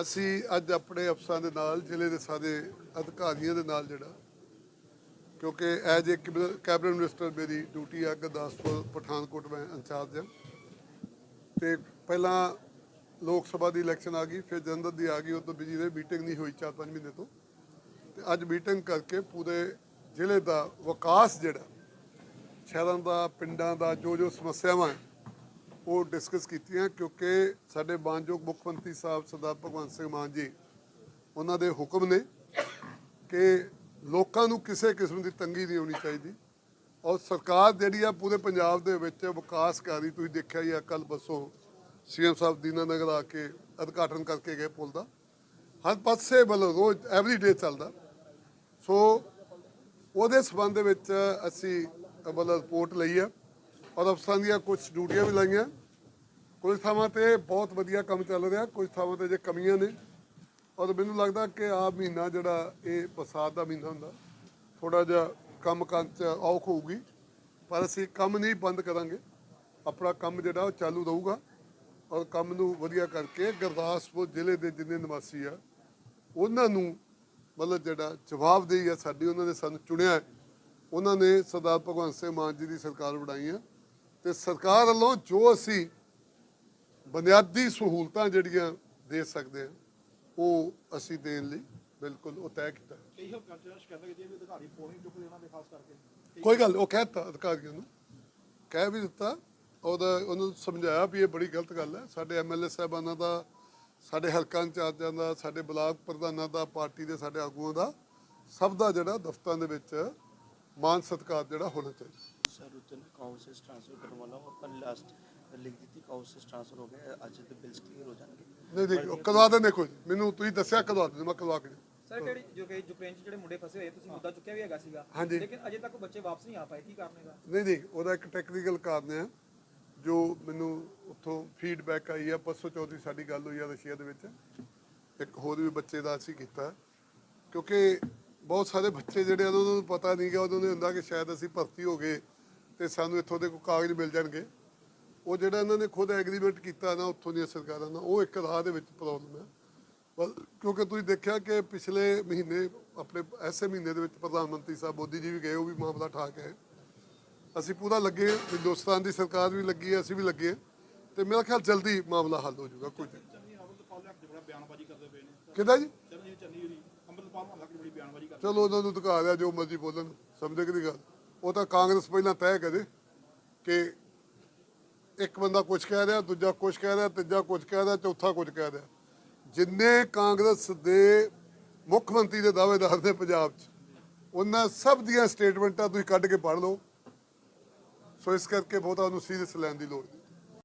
ਅਸੀਂ ਅੱਜ ਆਪਣੇ ਅਫਸਰਾਂ ਦੇ ਨਾਲ, ਜ਼ਿਲ੍ਹੇ ਦੇ ਸਾਰੇ ਅਧਿਕਾਰੀਆਂ ਦੇ ਨਾਲ ਜਿਹੜਾ, ਕਿਉਂਕਿ ਐਜ ਏ ਕੈਬਨਿਟ ਮਿਨਿਸਟਰ ਮੇਰੀ ਡਿਊਟੀ ਆ ਗੁਰਦਾਸਪੁਰ, ਪਠਾਨਕੋਟ, ਮੈਂ ਇੰਚਾਰਜ ਹਾਂ। ਤੇ ਪਹਿਲਾਂ ਲੋਕ ਸਭਾ ਦੀ ਇਲੈਕਸ਼ਨ ਆ ਗਈ, ਫਿਰ ਜਨਰਲ ਦੀ ਆ ਗਈ ਉਹ ਤੋਂ ਬਿਜ਼ੀ ਰਹੇ ਮੀਟਿੰਗ ਨਹੀਂ ਹੋਈ 4-5 ਮਹੀਨੇ ਤੋਂ। ਤੇ ਅੱਜ ਮੀਟਿੰਗ ਕਰਕੇ ਪੂਰੇ ਜ਼ਿਲ੍ਹੇ ਦਾ ਵਿਕਾਸ ਜਿਹੜਾ, ਸ਼ਹਿਰਾਂ ਦਾ, ਪਿੰਡਾਂ ਦਾ ਜੋ ਜੋ ਸਮੱਸਿਆਵਾਂ ਹੈ ਉਹ ਡਿਸਕਸ ਕੀਤੀਆਂ ਕਿਉਂਕਿ ਸਾਡੇ ਮਾਨਯੋਗ ਮੁੱਖ ਮੰਤਰੀ ਸਾਹਿਬ ਸਰਦਾਰ ਭਗਵੰਤ ਸਿੰਘ ਮਾਨ ਜੀ, ਉਹਨਾਂ ਦੇ ਹੁਕਮ ਨੇ ਕਿ ਲੋਕਾਂ ਨੂੰ ਕਿਸੇ ਕਿਸਮ ਦੀ ਤੰਗੀ ਨਹੀਂ ਹੋਣੀ ਚਾਹੀਦੀ। ਔਰ ਸਰਕਾਰ ਜਿਹੜੀ ਆ ਪੂਰੇ ਪੰਜਾਬ ਦੇ ਵਿੱਚ ਵਿਕਾਸਕਾਰੀ ਤੁਸੀਂ ਦੇਖਿਆ ਹੀ ਆ ਕੱਲ ਬੱਸੋਂ ਸੀਐਮ ਸਾਹਿਬ ਦੀਨਾਨਗਰ ਆ ਕੇ ਉਦਘਾਟਨ ਕਰਕੇ ਗਏ ਪੁਲ ਦਾ। ਹਰ ਪਾਸੇ ਵੱਲੋਂ ਰੋਜ਼ ਐਵਰੀ ਡੇ ਚੱਲਦਾ। ਸੋ ਉਹਦੇ ਸਬੰਧ ਵਿੱਚ ਅਸੀਂ ਮਤਲਬ ਰਿਪੋਰਟ ਲਈ ਆ। ਔਰ ਅਫਸਰਾਂ ਦੀਆਂ ਕੁਝ ਡਿਊਟੀਆਂ ਵੀ ਲਾਈਆਂ। ਕੁਝ ਥਾਵਾਂ ਤੇ ਬਹੁਤ ਵਧੀਆ ਕੰਮ ਚੱਲ ਰਿਹਾ, ਕੁਝ ਥਾਵਾਂ ਤੇ ਜੇ ਕਮੀਆਂ ਨੇ। ਔਰ ਮੈਨੂੰ ਲੱਗਦਾ ਕਿ ਆ ਮਹੀਨਾ ਜਿਹੜਾ ਇਹ ਬਰਸਾਤ ਦਾ ਮਹੀਨਾ ਹੁੰਦਾ ਥੋੜਾ ਜਿਹਾ ਕੰਮ ਕਰਨ ਚ ਔਖ ਹੋਊਗੀ। ਪਰ ਅਸੀਂ ਕੰਮ ਨਹੀਂ ਬੰਦ ਕਰਾਂਗੇ। ਆਪਣਾ ਕੰਮ ਜਿਹੜਾ ਉਹ ਚਾਲੂ ਰਹੂਗਾ। ਔਰ ਕੰਮ ਨੂੰ ਵਧੀਆ ਕਰਕੇ ਗੁਰਦਾਸਪੁਰ ਜ਼ਿਲ੍ਹੇ ਦੇ ਜਿੰਨੇ ਨਿਵਾਸੀ ਆ, ਉਹਨਾਂ ਨੂੰ ਮਤਲਬ ਜਿਹੜਾ ਜਵਾਬਦੇਹੀ ਆ ਸਾਡੀ, ਉਹਨਾਂ ਨੇ ਸਾਨੂੰ ਚੁਣਿਆ। ਉਹਨਾਂ ਨੇ ਸਰਦਾਰ ਭਗਵੰਤ ਸਿੰਘ ਮਾਨ ਜੀ ਦੀ ਸਰਕਾਰ ਬਣਾਈ ਆ। ਤੇ ਸਰਕਾਰ ਵੱਲੋਂ ਜੋ ਅਸੀਂ ਬੁਨਿਆਦੀ ਸਹੂਲਤਾਂ ਜਿਹੜੀਆਂ ਦੇ ਸਕਦੇ ਆ ਉਹ ਅਸੀਂ ਦੇਣ ਲਈ ਬਿਲਕੁਲ ਉਹ ਤੈਅ ਕੀਤਾ। ਕਈ ਹਲਕਾਂ ਚ ਸ਼ਿਕਾਇਤਾਂ ਕੀਤੀਆਂ ਵੀ ਅਧਿਕਾਰੀ ਫੋਨ ਨਹੀਂ ਚੁੱਕਦੇ ਉਹਨਾਂ ਦੇ ਖਾਸ ਕਰਕੇ। ਕੋਈ ਗੱਲ ਉਹ ਕਹਿਤਾ ਅਧਿਕਾਰੀਆਂ ਨੂੰ। ਕਹਿ ਵੀ ਦਿੱਤਾ। ਉਹਦਾ ਉਹਨੂੰ ਸਮਝਾਇਆ ਵੀ ਇਹ ਬੜੀ ਗਲਤ ਗੱਲ ਹੈ। ਸਾਡੇ ਐਮਐਲਏ ਸਾਹਿਬਾਨਾਂ ਦਾ ਸਾਡੇ ਹਲਕਾ ਇੰਚਾਰਜਾਂ ਦਾ ਸਾਡੇ ਬਲਾਕ ਪ੍ਰਧਾਨਾਂ ਦਾ ਪਾਰਟੀ ਦੇ ਸਾਡੇ ਆਗੂਆਂ ਦਾ ਸਭ ਦਾ ਜਿਹੜਾ ਦਫ਼ਤਰਾਂ ਦੇ ਵਿੱਚ ਮਾਨ ਸਤਿਕਾਰ ਜਿਹੜਾ ਹੋਣਾ ਚਾਹੀਦਾ। ਸਰ ਉਤਨ ਕਾਉਂਸਸ ਟ੍ਰਾਂਸਫਰ ਕਰਨ ਵਾਲਾ ਆਪਾਂ ਲਾਸਟ ਲਿਖ ਦਿੱਤੀ ਕਾਉਂਸਸ ਟ੍ਰਾਂਸਫਰ ਹੋ ਗਿਆ ਅੱਜ ਤੇ ਬਿਲਸ ਕਲੀਅਰ ਹੋ ਜਾਣਗੇ। ਨਹੀਂ ਦੇਖੋ ਕਦਵਾ ਦੇ ਦੇਖੋ ਜੀ ਮੈਨੂੰ ਤੁਸੀਂ ਦੱਸਿਆ ਕਦਵਾ ਦੇ ਮੈਂ ਕਦਵਾ ਕੇ ਸਰ ਕਿਹੜੀ ਜੋ ਕਿ ਯੂਕਰੇਨ ਚ ਜਿਹੜੇ ਮੁੰਡੇ ਫਸੇ ਹੋਏ ਤੁਸੀਂ ਮੁੱਦਾ ਚੁੱਕਿਆ ਵੀ ਹੈਗਾ ਸੀਗਾ ਹਾਂਜੀ। ਲੇਕਿਨ ਅਜੇ ਤੱਕ ਬੱਚੇ ਵਾਪਸ ਨਹੀਂ ਆ ਪਾਏ ਕੀ ਕਾਰਨ ਹੈਗਾ? ਨਹੀਂ ਨਹੀਂ ਉਹਦਾ ਇੱਕ ਟੈਕਨੀਕਲ ਕਾਰਨ ਹੈ ਜੋ ਮੈਨੂੰ ਉੱਥੋਂ ਫੀਡਬੈਕ ਆਈ ਹੈ ਪਰਸੋਂ ਚੌਥੀ ਸਾਡੀ ਗੱਲ ਹੋਈ ਆ ਰਸ਼ੀਆ ਦੇ ਵਿੱਚ ਇੱਕ ਹੋਰ ਵੀ ਬੱਚੇ ਦਾ ਅਸੀਂ ਕੀਤਾ ਕਿਉਂਕਿ ਬਹੁਤ ਸਾਰੇ ਬੱਚੇ ਜਿਹੜੇ ਉਹਨਾਂ ਨੂੰ ਪਤਾ ਨਹੀਂ ਗਾ ਉਹਨਾਂ ਨੂੰ ਹੁੰਦਾ ਕਿ ਸ਼ਾਇਦ ਅਸੀਂ ਭਰਤੀ ਹੋ ਗਏ ਤੇ ਸਾਨੂੰ ਇੱਥੋਂ ਦੇ ਕੋਈ ਕਾਗਜ਼ ਮਿਲ ਜਾਣਗੇ। ਉਹ ਜਿਹੜਾ ਇਹਨਾਂ ਨੇ ਖੁਦ ਐਗਰੀਮੈਂਟ ਕੀਤਾ ਨਾ ਉੱਥੋਂ ਦੀਆਂ ਸਰਕਾਰਾਂ ਨਾਲ ਉਹ ਇੱਕ ਰਾਹ ਦੇ ਵਿੱਚ ਪ੍ਰੋਬਲਮ ਹੈ ਪਰ ਕਿਉਂਕਿ ਤੁਸੀਂ ਦੇਖਿਆ ਕਿ ਪਿਛਲੇ ਮਹੀਨੇ ਆਪਣੇ ਐਸੇ ਮਹੀਨੇ ਦੇ ਵਿੱਚ ਪ੍ਰਧਾਨ ਮੰਤਰੀ ਸਾਹਿਬ ਮੋਦੀ ਜੀ ਵੀ ਗਏ ਉਹ ਵੀ ਮਾਮਲਾ ਠਾ ਕੇ ਅਸੀਂ ਪੂਰਾ ਲੱਗੇ ਹਿੰਦੁਸਤਾਨ ਦੀ ਸਰਕਾਰ ਵੀ ਲੱਗੀ ਹੈ ਅਸੀਂ ਵੀ ਲੱਗੇ। ਤੇ ਮੇਰਾ ਖਿਆਲ ਜਲਦੀ ਮਾਮਲਾ ਹੱਲ ਹੋ ਜਾਊਗਾ ਕੋਈ ਕਿਹਦਾ ਜੀ? ਚਲੋ ਉਹਨਾਂ ਨੂੰ ਦਿਖਾ ਦਿਆ ਜੋ ਮਰਜ਼ੀ ਬੋਲਣ ਸਮਝੇ ਕਿ ਦੀ ਗੱਲ। ਉਹ ਤਾਂ ਕਾਂਗਰਸ ਪਹਿਲਾਂ ਤੈਅ ਕਰੇ ਕਿ ਇੱਕ ਬੰਦਾ ਕੁਝ ਕਹਿ ਰਿਹਾ, ਦੂਜਾ ਕੁਝ ਕਹਿ ਰਿਹਾ, ਤੀਜਾ ਕੁਝ ਕਹਿ ਰਿਹਾ, ਚੌਥਾ ਕੁਝ ਕਹਿ ਰਿਹਾ। ਜਿੰਨੇ ਕਾਂਗਰਸ ਦੇ ਮੁੱਖ ਮੰਤਰੀ ਦੇ ਦਾਅਵੇਦਾਰ ਨੇ ਪੰਜਾਬ 'ਚ, ਉਹਨਾਂ ਸਭ ਦੀਆਂ ਸਟੇਟਮੈਂਟਾਂ ਤੁਸੀਂ ਕੱਢ ਕੇ ਪੜ੍ਹ ਲਓ। ਸੋ ਇਸ ਕਰਕੇ ਬਹੁਤਾ ਉਹਨੂੰ ਸੀਰੀਅਸ ਲੈਣ ਦੀ ਲੋੜ ਨਹੀਂ।